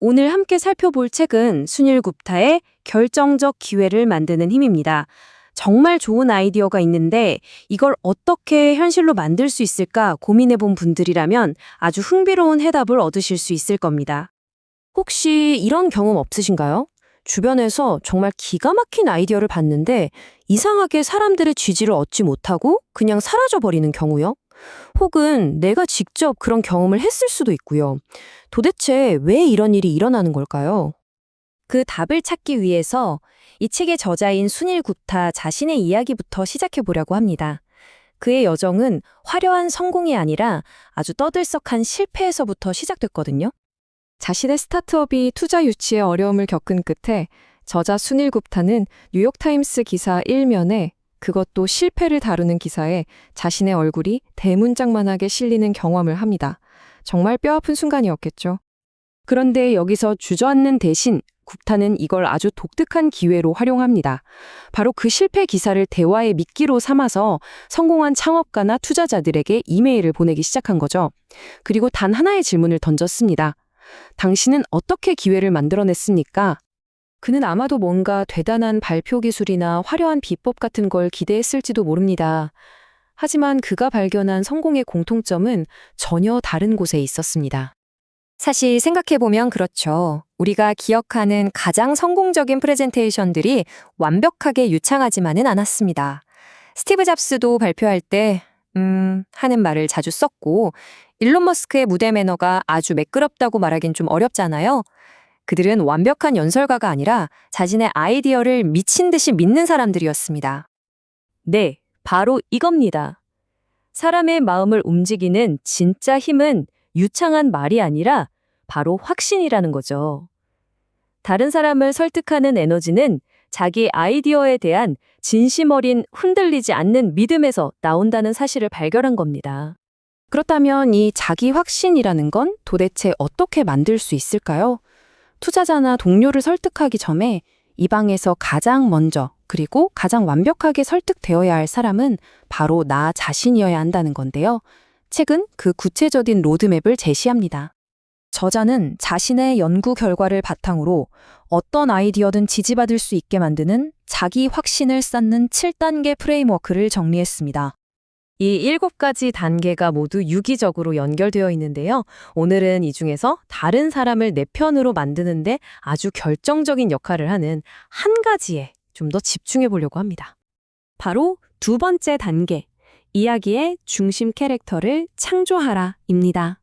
오늘 함께 살펴볼 책은 순일 굽타의 결정적 기회를 만드는 힘입니다. 정말 좋은 아이디어가 있는데 이걸 어떻게 현실로 만들 수 있을까 고민해 본 분들이라면 아주 흥미로운 해답을 얻으실 수 있을 겁니다. 혹시 이런 경험 없으신가요? 주변에서 정말 기가 막힌 아이디어를 봤는데 이상하게 사람들의 지지를 얻지 못하고 그냥 사라져 버리는 경우요? 혹은 내가 직접 그런 경험을 했을 수도 있고요. 도대체 왜 이런 일이 일어나는 걸까요? 그 답을 찾기 위해서 이 책의 저자인 순일 굽타 자신의 이야기부터 시작해 보려고 합니다. 그의 여정은 화려한 성공이 아니라 아주 떠들썩한 실패에서부터 시작됐거든요. 자신의 스타트업이 투자 유치에 어려움을 겪은 끝에 저자 순일 굽타는 뉴욕타임스 기사 1면에 그것도 실패를 다루는 기사에 자신의 얼굴이 대문짝만하게 실리는 경험을 합니다. 정말 뼈아픈 순간이었겠죠. 그런데 여기서 주저앉는 대신 굽타는 이걸 아주 독특한 기회로 활용합니다. 바로 그 실패 기사를 대화의 미끼로 삼아서 성공한 창업가나 투자자들에게 이메일을 보내기 시작한 거죠. 그리고 단 하나의 질문을 던졌습니다. 당신은 어떻게 기회를 만들어냈습니까? 그는 아마도 뭔가 대단한 발표 기술이나 화려한 비법 같은 걸 기대했을지도 모릅니다. 하지만 그가 발견한 성공의 공통점은 전혀 다른 곳에 있었습니다. 사실 생각해보면 그렇죠. 우리가 기억하는 가장 성공적인 프레젠테이션들이 완벽하게 유창하지만은 않았습니다. 스티브 잡스도 발표할 때, 음, 하는 말을 자주 썼고, 일론 머스크의 무대 매너가 아주 매끄럽다고 말하긴 좀 어렵잖아요. 그들은 완벽한 연설가가 아니라 자신의 아이디어를 미친 듯이 믿는 사람들이었습니다. 네, 바로 이겁니다. 사람의 마음을 움직이는 진짜 힘은 유창한 말이 아니라 바로 확신이라는 거죠. 다른 사람을 설득하는 에너지는 자기 아이디어에 대한 진심 어린 흔들리지 않는 믿음에서 나온다는 사실을 발견한 겁니다. 그렇다면 이 자기 확신이라는 건 도대체 어떻게 만들 수 있을까요? 투자자나 동료를 설득하기 전에 이 방에서 가장 먼저 그리고 가장 완벽하게 설득되어야 할 사람은 바로 나 자신이어야 한다는 건데요. 책은 그 구체적인 로드맵을 제시합니다. 저자는 자신의 연구 결과를 바탕으로 어떤 아이디어든 지지받을 수 있게 만드는 자기 확신을 쌓는 7단계 프레임워크를 정리했습니다. 이 일곱 가지 단계가 모두 유기적으로 연결되어 있는데요. 오늘은 이 중에서 다른 사람을 내 편으로 만드는데 아주 결정적인 역할을 하는 한 가지에 좀 더 집중해 보려고 합니다. 바로 두 번째 단계, 이야기의 중심 캐릭터를 창조하라입니다.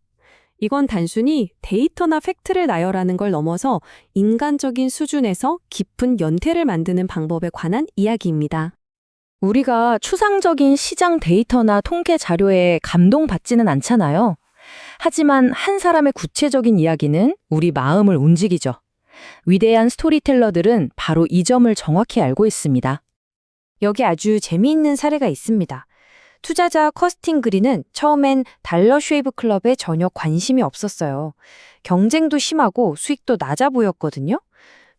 이건 단순히 데이터나 팩트를 나열하는 걸 넘어서 인간적인 수준에서 깊은 연태를 만드는 방법에 관한 이야기입니다. 우리가 추상적인 시장 데이터나 통계 자료에 감동받지는 않잖아요. 하지만 한 사람의 구체적인 이야기는 우리 마음을 움직이죠. 위대한 스토리텔러들은 바로 이 점을 정확히 알고 있습니다. 여기 아주 재미있는 사례가 있습니다. 투자자 커스틴 그린은 처음엔 달러 쉐이브 클럽에 전혀 관심이 없었어요. 경쟁도 심하고 수익도 낮아 보였거든요.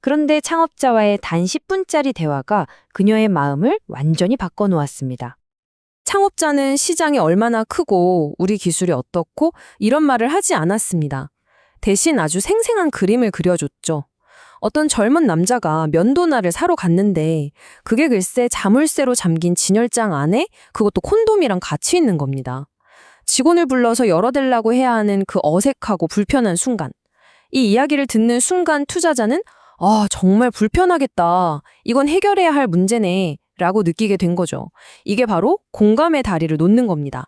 그런데 창업자와의 단 10분짜리 대화가 그녀의 마음을 완전히 바꿔놓았습니다. 창업자는 시장이 얼마나 크고 우리 기술이 어떻고 이런 말을 하지 않았습니다. 대신 아주 생생한 그림을 그려줬죠. 어떤 젊은 남자가 면도날을 사러 갔는데 그게 글쎄 자물쇠로 잠긴 진열장 안에 그것도 콘돔이랑 같이 있는 겁니다. 직원을 불러서 열어달라고 해야 하는 그 어색하고 불편한 순간. 이 이야기를 듣는 순간 투자자는 아, 정말 불편하겠다. 이건 해결해야 할 문제네. 라고 느끼게 된 거죠. 이게 바로 공감의 다리를 놓는 겁니다.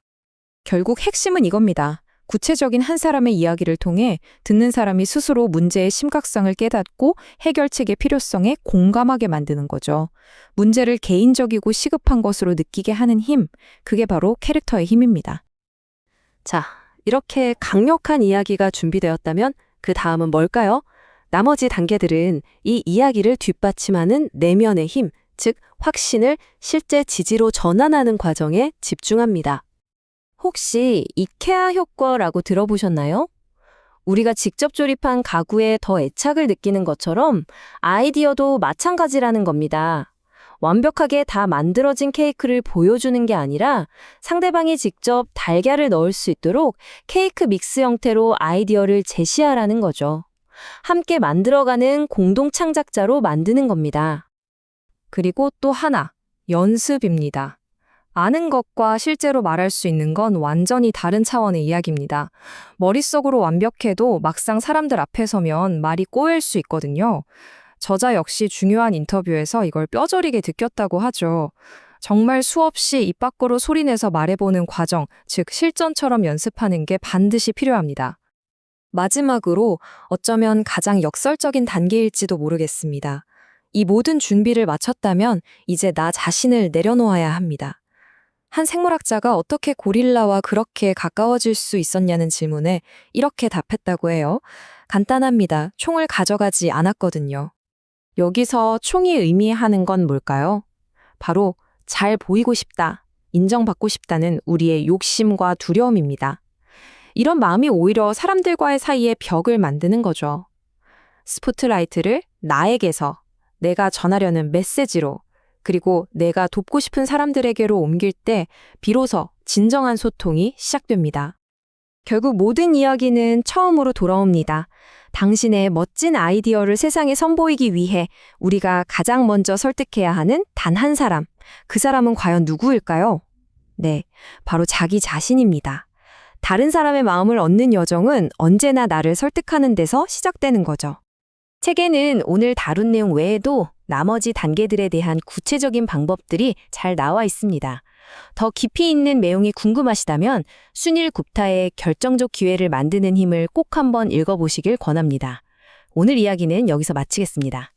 결국 핵심은 이겁니다. 구체적인 한 사람의 이야기를 통해 듣는 사람이 스스로 문제의 심각성을 깨닫고 해결책의 필요성에 공감하게 만드는 거죠. 문제를 개인적이고 시급한 것으로 느끼게 하는 힘, 그게 바로 캐릭터의 힘입니다. 자, 이렇게 강력한 이야기가 준비되었다면 그 다음은 뭘까요? 나머지 단계들은 이 이야기를 뒷받침하는 내면의 힘, 즉 확신을 실제 지지로 전환하는 과정에 집중합니다. 혹시 이케아 효과라고 들어보셨나요? 우리가 직접 조립한 가구에 더 애착을 느끼는 것처럼 아이디어도 마찬가지라는 겁니다. 완벽하게 다 만들어진 케이크를 보여주는 게 아니라 상대방이 직접 달걀을 넣을 수 있도록 케이크 믹스 형태로 아이디어를 제시하라는 거죠. 함께 만들어가는 공동 창작자로 만드는 겁니다. 그리고 또 하나, 연습입니다. 아는 것과 실제로 말할 수 있는 건 완전히 다른 차원의 이야기입니다. 머릿속으로 완벽해도 막상 사람들 앞에 서면 말이 꼬일 수 있거든요. 저자 역시 중요한 인터뷰에서 이걸 뼈저리게 느꼈다고 하죠. 정말 수없이 입 밖으로 소리내서 말해보는 과정, 즉 실전처럼 연습하는 게 반드시 필요합니다. 마지막으로 어쩌면 가장 역설적인 단계일지도 모르겠습니다. 이 모든 준비를 마쳤다면 이제 나 자신을 내려놓아야 합니다. 한 생물학자가 어떻게 고릴라와 그렇게 가까워질 수 있었냐는 질문에 이렇게 답했다고 해요. 간단합니다. 총을 가져가지 않았거든요. 여기서 총이 의미하는 건 뭘까요? 바로 잘 보이고 싶다, 인정받고 싶다는 우리의 욕심과 두려움입니다. 이런 마음이 오히려 사람들과의 사이에 벽을 만드는 거죠. 스포트라이트를 나에게서 내가 전하려는 메시지로 그리고 내가 돕고 싶은 사람들에게로 옮길 때 비로소 진정한 소통이 시작됩니다. 결국 모든 이야기는 처음으로 돌아옵니다. 당신의 멋진 아이디어를 세상에 선보이기 위해 우리가 가장 먼저 설득해야 하는 단 한 사람. 그 사람은 과연 누구일까요? 네, 바로 자기 자신입니다. 다른 사람의 마음을 얻는 여정은 언제나 나를 설득하는 데서 시작되는 거죠. 책에는 오늘 다룬 내용 외에도 나머지 단계들에 대한 구체적인 방법들이 잘 나와 있습니다. 더 깊이 있는 내용이 궁금하시다면 순일 굽타의 결정적 기회를 만드는 힘을 꼭 한번 읽어보시길 권합니다. 오늘 이야기는 여기서 마치겠습니다.